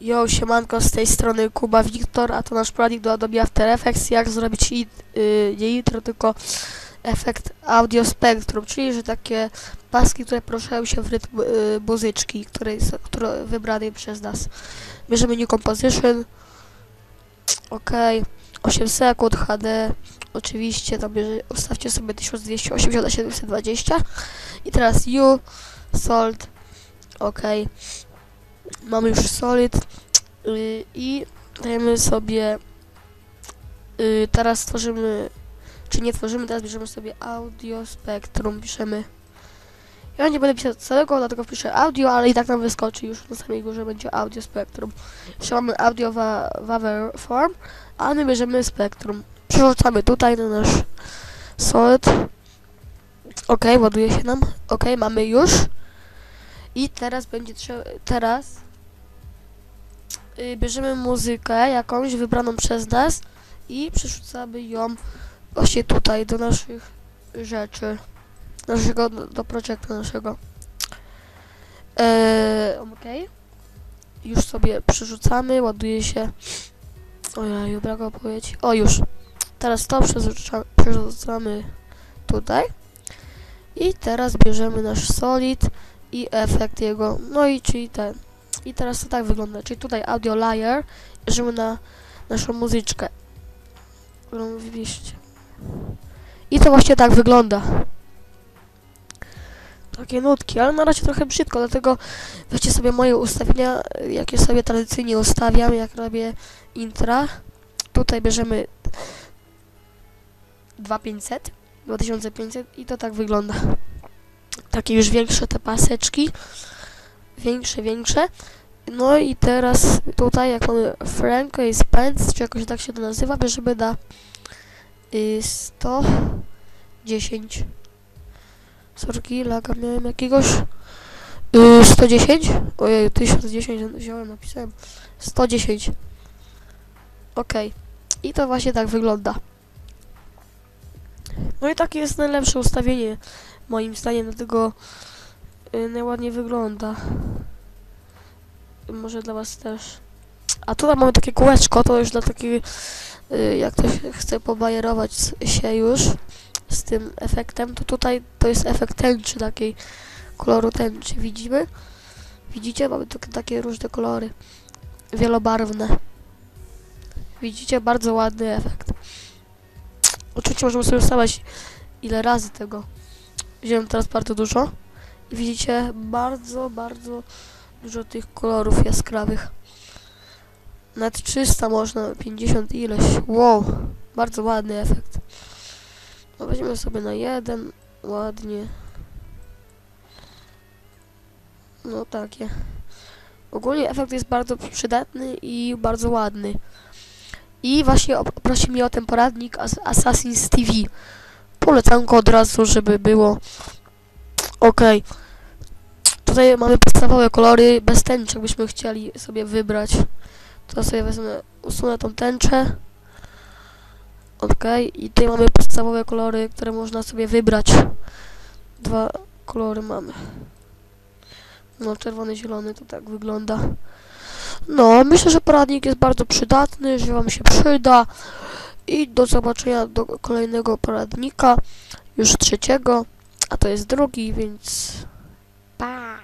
Jo, siemanko, z tej strony Kuba Wiktor, a to nasz poradnik do Adobe After Effects, jak zrobić i, y, nie intro, tylko efekt Audio Spectrum, czyli że takie paski, które poruszają się w rytm y, muzyczki, które wybranej przez nas. Bierzemy New Composition, ok, 8 sekund, HD, oczywiście, tam bierze, ustawcie sobie 1280 na 720 i teraz U, Salt, ok, mamy już solid y, i dajemy sobie y, teraz tworzymy czy nie tworzymy, teraz bierzemy sobie audio spektrum, piszemy ja nie będę pisać całego, dlatego wpiszę audio, ale i tak nam wyskoczy już na samej górze będzie audio spektrum. Jeszcze mamy audio wa waver form, a my bierzemy spektrum. Przerzucamy tutaj na nasz solid. Ok, ładuje się nam. Ok, mamy już. I teraz będzie trzeba, teraz y, bierzemy muzykę jakąś wybraną przez nas i przerzucamy ją właśnie tutaj do naszych rzeczy, naszego, do, do projektu naszego. Eee, okej. Już sobie przerzucamy, ładuje się. Ojej, brak powiedzieć. O, już. Teraz to przerzuca, przerzucamy tutaj. I teraz bierzemy nasz solid i efekt jego, no i czyli ten. I teraz to tak wygląda, czyli tutaj audio layer, bierzemy na naszą muzyczkę, którą widzieliście. I to właśnie tak wygląda. Takie nutki, ale na razie trochę brzydko, dlatego weźcie sobie moje ustawienia, jakie sobie tradycyjnie ustawiam, jak robię intra. Tutaj bierzemy 2500, 2500 i to tak wygląda. Takie już większe te paseczki. Większe, większe. No i teraz tutaj jak mamy i Spence, czy jakoś tak się to nazywa, bierzemy na y, 110. Sorki, laga miałem jakiegoś. Y, 110? Ojej, 1010 wziąłem, napisałem. 110. Okej. I to właśnie tak wygląda. No i takie jest najlepsze ustawienie, moim zdaniem, dlatego y, najładniej wygląda. Może dla was też. A tutaj mamy takie kółeczko, to już dla takiej, y, jak ktoś chce pobajerować się już z tym efektem, to tutaj to jest efekt tęczy takiej, koloru tęczy, widzimy? Widzicie? Mamy tu takie różne kolory, wielobarwne. Widzicie? Bardzo ładny efekt. Oczywiście możemy sobie ustawiać ile razy tego. Wziąłem teraz bardzo dużo. I widzicie? Bardzo, bardzo dużo tych kolorów jaskrawych. Nawet 300 można, 50 ileś. Wow, bardzo ładny efekt. No weźmiemy sobie na jeden, ładnie. No takie. Ogólnie efekt jest bardzo przydatny i bardzo ładny. I właśnie op- prosi mnie o ten poradnik As Assassin's TV. Polecam go od razu, żeby było ok. Tutaj mamy podstawowe kolory bez tęczy, jakbyśmy chcieli sobie wybrać. To sobie wezmę, usunę tą tęczę. Ok, i tutaj mamy podstawowe kolory, które można sobie wybrać. Dwa kolory mamy. No, czerwony, zielony to tak wygląda. No, myślę, że poradnik jest bardzo przydatny, że Wam się przyda. I do zobaczenia do kolejnego poradnika, już trzeciego, a to jest drugi, więc pa!